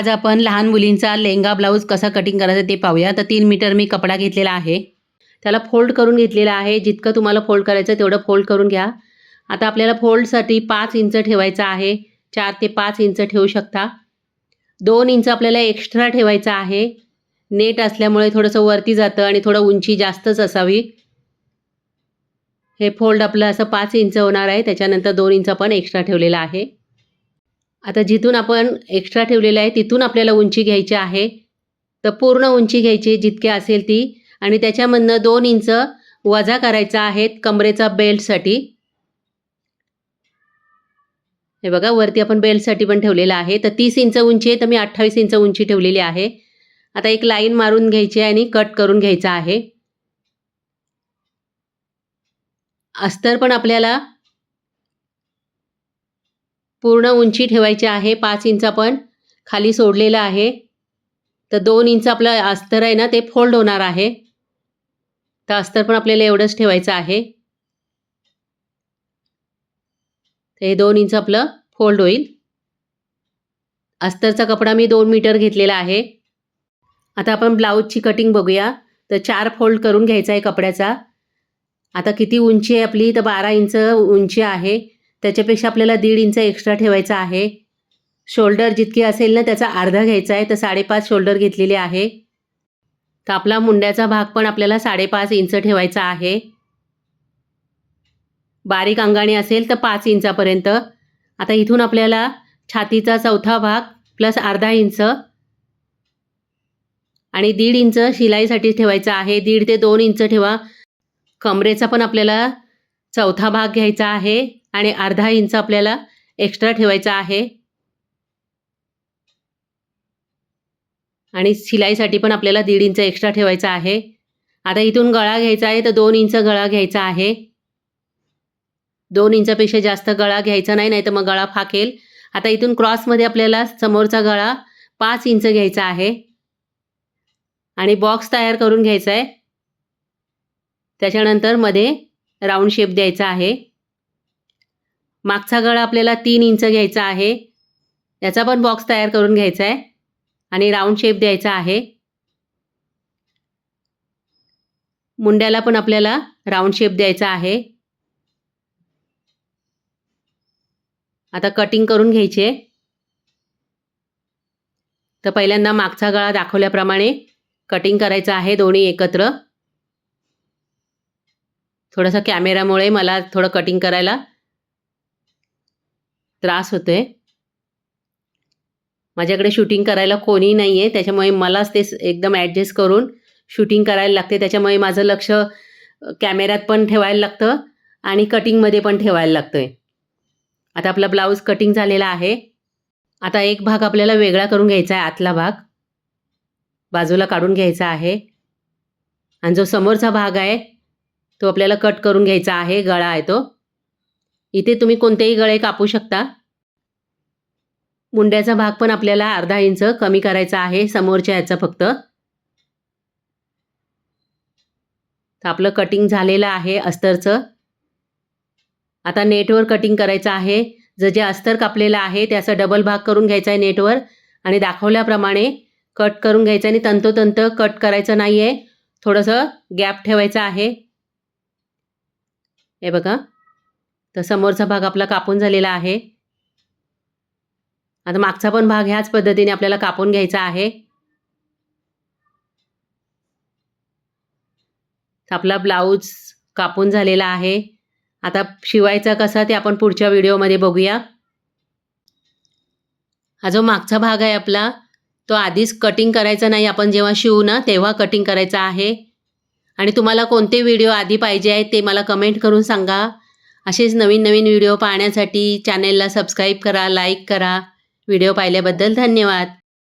आज आपण लहान मुलींचा लेहंगा ब्लाऊज कसा कटिंग करायचा ते पाहूया. तर तीन मीटर मी कपडा घेतलेला आहे. त्याला फोल्ड करून घेतलेला आहे. जितकं तुम्हाला फोल्ड करायचं तेवढं फोल्ड करून घ्या. आता आपल्याला फोल्डसाठी पाच इंच ठेवायचं आहे. चार ते पाच इंच ठेवू शकता. दोन इंच आपल्याला एक्स्ट्रा ठेवायचं आहे. नेट असल्यामुळे थोडंसं वरती जातं आणि थोडं उंची जास्तच असावी. हे फोल्ड आपलं असं पाच इंच होणार आहे. त्याच्यानंतर दोन इंच पण एक्स्ट्रा ठेवलेला आहे. आता जिथून आपण एक्स्ट्रा ठेवलेलं आहे तिथून आपल्याला उंची घ्यायची आहे. तर पूर्ण उंची घ्यायची जितकी असेल ती. आणि त्याच्यामधनं दोन इंच वजा करायचा आहे कमरेचा बेल्टसाठी. हे बघा वरती आपण बेल्टसाठी पण ठेवलेलं आहे. तर तीस इंच उंची आहे तर मी अठ्ठावीस इंच उंची ठेवलेली आहे. आता एक लाईन मारून घ्यायची आहे आणि कट करून घ्यायचा आहे. अस्तर पण आपल्याला पूर्ण उंची ठेवायची आहे पाच इंच आपण खाली सोडलेलं आहे. तर दोन इंच आपलं अस्तर आहे ना ते फोल्ड होणार आहे. तर अस्तर पण आपल्याला एवढंच ठेवायचं आहे. हे दोन इंच आपलं फोल्ड होईल. अस्तरचा कपडा मी दोन मीटर घेतलेला आहे. आता आपण ब्लाऊजची कटिंग बघूया. तर चार फोल्ड करून घ्यायचा आहे कपड्याचा. आता किती उंची आहे आपली? तर बारा इंच उंची आहे. त्याच्यापेक्षा आपल्याला दीड इंच एक्स्ट्रा ठेवायचा आहे. शोल्डर जितकी असेल ना त्याचा अर्धा घ्यायचा आहे. तर साडेपाच शोल्डर घेतलेले आहे. तर आपला मुंड्याचा भाग पण आपल्याला साडेपाच इंच ठेवायचा आहे. बारीक अंगाणी असेल तर पाच इंचापर्यंत. आता इथून आपल्याला छातीचा चौथा भाग प्लस अर्धा इंच आणि दीड इंच शिलाईसाठी ठेवायचा आहे. दीड ते दोन इंच ठेवा. कमरेचा पण आपल्याला चौथा भाग घ्यायचा आहे. आणि अर्धा इंच आपल्याला एक्स्ट्रा ठेवायचा आहे. आणि शिलाईसाठी पण आपल्याला दीड इंच एक्स्ट्रा ठेवायचा आहे. आता इथून गळा घ्यायचा आहे तर दोन इंच गळा घ्यायचा आहे. दोन इंचापेक्षा जास्त गळा घ्यायचा नाही नाही तर मग गळा फाकेल. आता इथून क्रॉसमध्ये आपल्याला समोरचा गळा पाच इंच घ्यायचा आहे. आणि बॉक्स तयार करून घ्यायचा आहे. त्याच्यानंतरमध्ये राऊंड शेप द्यायचा आहे. मागचा गळा आपल्याला तीन इंच घ्यायचा आहे. याचा पण बॉक्स तयार करून घ्यायचा आहे. आणि राऊंड शेप द्यायचा आहे. मुंड्याला पण आपल्याला राऊंड शेप द्यायचा आहे. आता कटिंग करून घ्यायचे. तर पहिल्यांदा मागचा गळा दाखवल्याप्रमाणे कटिंग करायचं आहे दोन्ही एकत्र. थोडंसं कॅमेरामुळे मला थोडं कटिंग करायला त्रास होतो आहे माझ्याकडे शूटिंग करायला कोणी नाही आहे त्याच्यामुळे मलाच ते एकदम ॲडजस्ट करून शूटिंग करायला लागते. त्याच्यामुळे माझं लक्ष कॅमेऱ्यात पण ठेवायला लागतं आणि कटिंगमध्ये पण ठेवायला लागतं आहे आता आपला ब्लाऊज कटिंग झालेला आहे. आता एक भाग आपल्याला वेगळा करून घ्यायचा आहे आतला भाग. बाजूला काढून घ्यायचा आहे. आणि जो समोरचा भाग आहे तो आपल्याला कट करून घ्यायचा आहे गळा आहे तो. इथे तुम्ही कोणतेही गळे कापू शकता. मुंड्याचा भाग पण आपल्याला अर्धा इंच कमी करायचा आहे समोरच्या ह्याचा फक्त. तर आपलं कटिंग झालेलं आहे अस्तरचं. आता नेटवर कटिंग करायचं आहे. जर जे अस्तर कापलेलं आहे त्याचा डबल भाग करून घ्यायचा आहे नेटवर. आणि दाखवल्याप्रमाणे कट करून घ्यायचं आणि तंतोतंत कट करायचं नाही आहे थोडंसं गॅप ठेवायचं आहे. हे बघा. तर समोरचा भाग आपला कापून झालेला आहे. आता मागचा पण भाग ह्याच पद्धतीने आपल्याला कापून घ्यायचा आहे. आपला ब्लाऊज कापून झालेला आहे. आता शिवायचा कसा ते आपण पुढच्या व्हिडिओमध्ये बघूया. हा जो मागचा भाग आहे आपला तो आधीच कटिंग करायचा नाही आपण जेव्हा शिवू ना तेव्हा कटिंग करायचा आहे. आणि तुम्हाला कोणते व्हिडिओ आधी पाहिजे आहेत ते मला कमेंट करून सांगा. असेच नवीन नवीन व्हिडिओ पाहण्यासाठी चॅनेलला सबस्क्राईब करा लाईक करा. व्हिडिओ पाहिल्याबद्दल धन्यवाद.